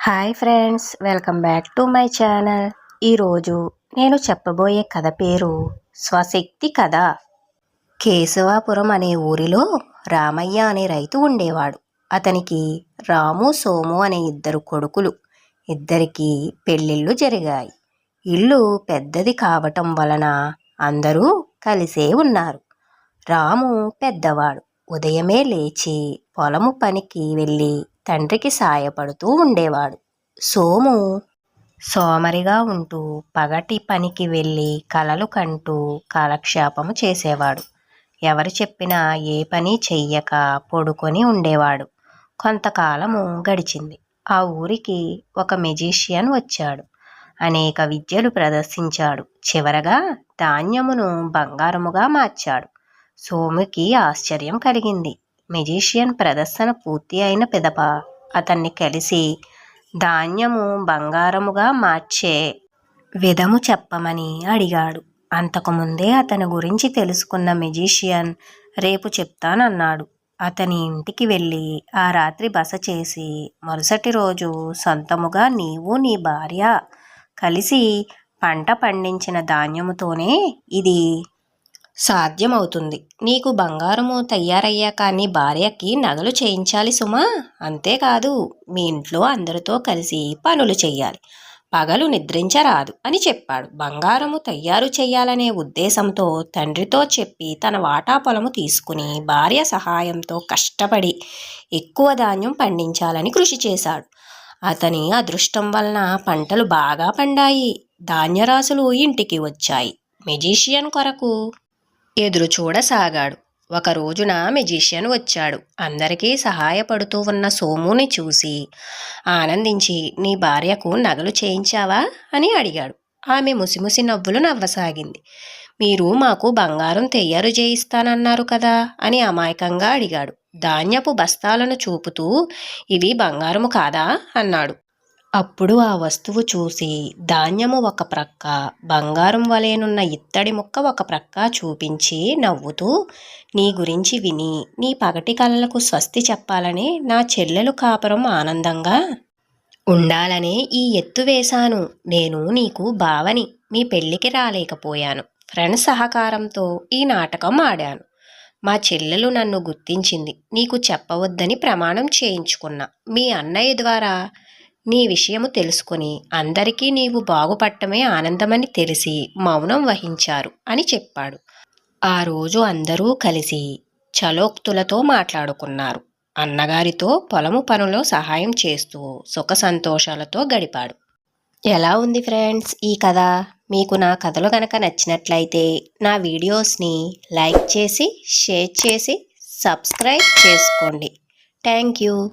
Hi friends welcome back to my channel. ఈరోజు నేను చెప్పబోయే కథ పేరు స్వశక్తి కథ. కేశవాపురం అనే ఊరిలో రామయ్య అనే రైతు ఉండేవాడు. అతనికి రాము సోము అనే ఇద్దరు కొడుకులు. ఇద్దరికి పెళ్ళిళ్ళు జరిగాయి. ఇల్లు పెద్దది కావటం వలన అందరూ కలిసే ఉన్నారు. రాము పెద్దవాడు. ఉదయమే లేచి పొలము పనికి వెళ్ళి తండ్రికి సాయపడుతూ ఉండేవాడు. సోము సోమరిగా ఉంటూ పగటి పనికి వెళ్ళి కలలు కంటూ కాలక్షేపము చేసేవాడు. ఎవరు చెప్పినా ఏ పని చెయ్యక పడుకొని ఉండేవాడు. కొంతకాలము గడిచింది. ఆ ఊరికి ఒక మెజీషియన్ వచ్చాడు. అనేక విద్యలు ప్రదర్శించాడు. చివరగా ధాన్యమును బంగారముగా మార్చాడు. సోముకి ఆశ్చర్యం కలిగింది. మెజీషియన్ ప్రదర్శన పూర్తి అయిన పిదప. అతన్ని కలిసి ధాన్యము బంగారముగా మార్చే విధము చెప్పమని అడిగాడు. అంతకుముందే అతని గురించి తెలుసుకున్న మెజీషియన్ రేపు చెప్తానన్నాడు. అతని ఇంటికి వెళ్ళి ఆ రాత్రి బస చేసి మరుసటి రోజు సొంతముగా నీవు నీ భార్య కలిసి పంట పండించిన ధాన్యముతోనే ఇది సాధ్యమవుతుంది. నీకు బంగారము తయారయ్యాక నీ భార్యకి నగలు చేయించాలి సుమా. అంతేకాదు మీ ఇంట్లో అందరితో కలిసి పనులు చెయ్యాలి. పగలు నిద్రించరాదు అని చెప్పాడు. బంగారము తయారు చేయాలనే ఉద్దేశంతో తండ్రితో చెప్పి తన వాటా పొలము తీసుకుని భార్య సహాయంతో కష్టపడి ఎక్కువ ధాన్యం పండించాలని కృషి చేశాడు. అతని అదృష్టం వలన పంటలు బాగా పండాయి. ధాన్యరాశులు ఇంటికి వచ్చాయి. మెజీషియన్ కొరకు ఎదురు చూడసాగాడు ఒక రోజున మెజీషియన్ వచ్చాడు. అందరికీ సహాయపడుతూ ఉన్న సోముని చూసి ఆనందించి నీ భార్యకు నగలు చేయించావా? అని అడిగాడు. ఆమె ముసిముసి నవ్వులు నవ్వసాగింది. మీరు మాకు బంగారం తయారు చేయిస్తానన్నారు కదా? అని అమాయకంగా అడిగాడు. ధాన్యపు బస్తాలను చూపుతూ ఇవి బంగారము కాదా? అన్నాడు. అప్పుడు ఆ వస్తువు చూసి ధాన్యము ఒక ప్రక్క బంగారం వలెనున్న ఇత్తడి ముక్క ఒక ప్రక్క చూపించి నవ్వుతూ నీ గురించి విని నీ పగటి కళలకు స్వస్తి చెప్పాలని నా చెల్లెలు కాపురం ఆనందంగా ఉండాలనే ఈ ఎత్తు వేశాను. నేను నీకు బావని మీ పెళ్ళికి రాలేకపోయాను. ఫ్రెండ్స్ సహకారంతో ఈ నాటకం ఆడాను. మా చెల్లెలు నన్ను గుర్తించింది. నీకు చెప్పవద్దని ప్రమాణం చేయించుకున్నా. మీ అన్నయ్య ద్వారా నీ విషయము తెలుసుకుని అందరికీ నీవు బాగుపట్టమే ఆనందమని తెలిసి మౌనం వహించారు అని చెప్పాడు. ఆ రోజు అందరూ కలిసి చలోక్తులతో మాట్లాడుకున్నారు. అన్నగారితో పొలము పనులో సహాయం చేస్తూ సుఖ సంతోషాలతో గడిపాడు. ఎలా ఉంది ఫ్రెండ్స్ ఈ కథ? మీకు నా కథలు కనుక నచ్చినట్లయితే నా వీడియోస్ని లైక్ చేసి షేర్ చేసి సబ్స్క్రైబ్ చేసుకోండి. Thank you.